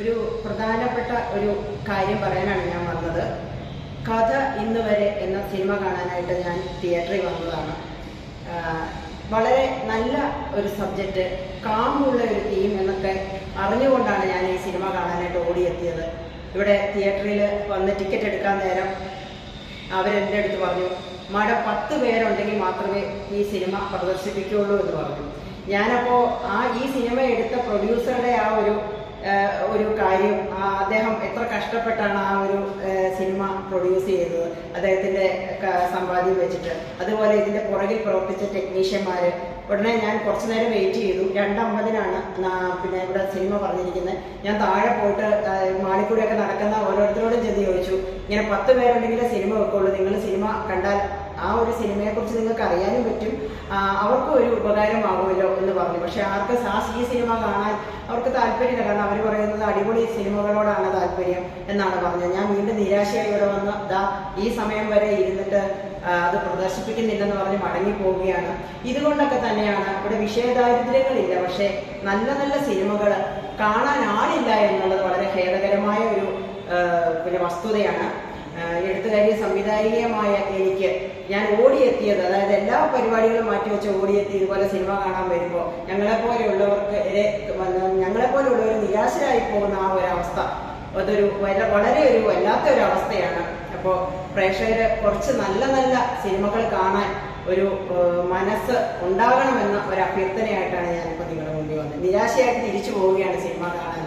ഒരു പ്രധാനപ്പെട്ട ഒരു കാര്യം പറയാനാണ് ഞാൻ വന്നത്. കഥ ഇന്ന് വരെ എന്ന സിനിമ കാണാനായിട്ട് ഞാൻ തിയേറ്ററിൽ വന്നതാണ്. വളരെ നല്ല ഒരു സബ്ജക്റ്റ് കാമുള്ള ഒരു തീം എന്നൊക്കെ അറിഞ്ഞുകൊണ്ടാണ് ഞാൻ ഈ സിനിമ കാണാനായിട്ട് ഓടിയെത്തിയത്. ഇവിടെ തിയേറ്ററിൽ വന്ന് ടിക്കറ്റ് എടുക്കാൻ നേരം അവരെന്റെ അടുത്ത് പറഞ്ഞു മഴ പത്ത് പേരുണ്ടെങ്കിൽ മാത്രമേ ഈ സിനിമ പ്രദർശിപ്പിക്കുകയുള്ളൂ എന്ന് പറഞ്ഞു. ഞാനപ്പോൾ ആ ഈ സിനിമ എടുത്ത പ്രൊഡ്യൂസറുടെ ആ ഒരു ഒരു കാര്യം അദ്ദേഹം എത്ര കഷ്ടപ്പെട്ടാണ് ആ ഒരു സിനിമ പ്രൊഡ്യൂസ് ചെയ്തത് അദ്ദേഹത്തിന്റെ സമ്പാദ്യം വെച്ചിട്ട്. അതുപോലെ ഇതിന്റെ പുറകിൽ പ്രവർത്തിച്ച ടെക്നീഷ്യന്മാർ ഉടനെ ഞാൻ കുറച്ചു നേരം വെയിറ്റ് ചെയ്തു. രണ്ടമ്പതിനാണ് പിന്നെ ഇവിടെ സിനിമ പറഞ്ഞിരിക്കുന്നത്. ഞാൻ താഴെ പോയിട്ട് മാളിക്കൂടെയൊക്കെ നടക്കുന്ന ഓരോരുത്തരോടും ചെന്ന് ചോദിച്ചു. ഇങ്ങനെ പത്ത് പേരുണ്ടെങ്കിലേ സിനിമ വെക്കുള്ളൂ. നിങ്ങൾ സിനിമ കണ്ടാൽ ആ ഒരു സിനിമയെക്കുറിച്ച് നിങ്ങൾക്ക് അറിയാനും പറ്റും അവർക്കും ഒരു ഉപകാരമാകുമല്ലോ എന്ന് പറഞ്ഞു. പക്ഷേ ആർക്ക് ആ ഈ സിനിമ കാണാൻ അവർക്ക് താല്പര്യമില്ല. കാരണം അവർ പറയുന്നത് അടിപൊളി സിനിമകളോടാണ് താല്പര്യം എന്നാണ് പറഞ്ഞത്. ഞാൻ വീണ്ടും നിരാശയായി ഇവിടെ വന്ന് ദാ ഈ സമയം വരെ ഇരുന്നിട്ട് അത് പ്രദർശിപ്പിക്കുന്നില്ലെന്ന് പറഞ്ഞ് മടങ്ങി പോവുകയാണ് ഇതുകൊണ്ടൊക്കെ തന്നെയാണ് ഇവിടെ വിഷയദാരിദ്ര്യങ്ങളില്ല. പക്ഷേ നല്ല നല്ല സിനിമകൾ കാണാൻ ആളില്ല എന്നുള്ളത് വളരെ ഖേദകരമായ ഒരു പിന്നെ വസ്തുതയാണ്. എഴുത്തുകാരി സംവിധായികമായ എനിക്ക് ഞാൻ ഓടിയെത്തിയത് അതായത് എല്ലാ പരിപാടികളും മാറ്റിവെച്ച് ഓടിയെത്തി ഇതുപോലെ സിനിമ കാണാൻ വരുമ്പോൾ ഞങ്ങളെപ്പോലെയുള്ളവർക്ക് ഞങ്ങളെപ്പോലെയുള്ളവർ നിരാശരായി പോകുന്ന ആ ഒരു അവസ്ഥ അതൊരു വളരെ ഒരു വല്ലാത്ത ഒരു അവസ്ഥയാണ് അപ്പോൾ പ്രേക്ഷകര് കുറച്ച് നല്ല നല്ല സിനിമകൾ കാണാൻ ഒരു മനസ്സ് ഉണ്ടാകണമെന്ന ഒരു അഭ്യർത്ഥനയായിട്ടാണ് ഞാനിപ്പോൾ നിങ്ങളുടെ മുമ്പിൽ വന്നത്. നിരാശയായിട്ട് തിരിച്ചു പോവുകയാണ് സിനിമ കാണാൻ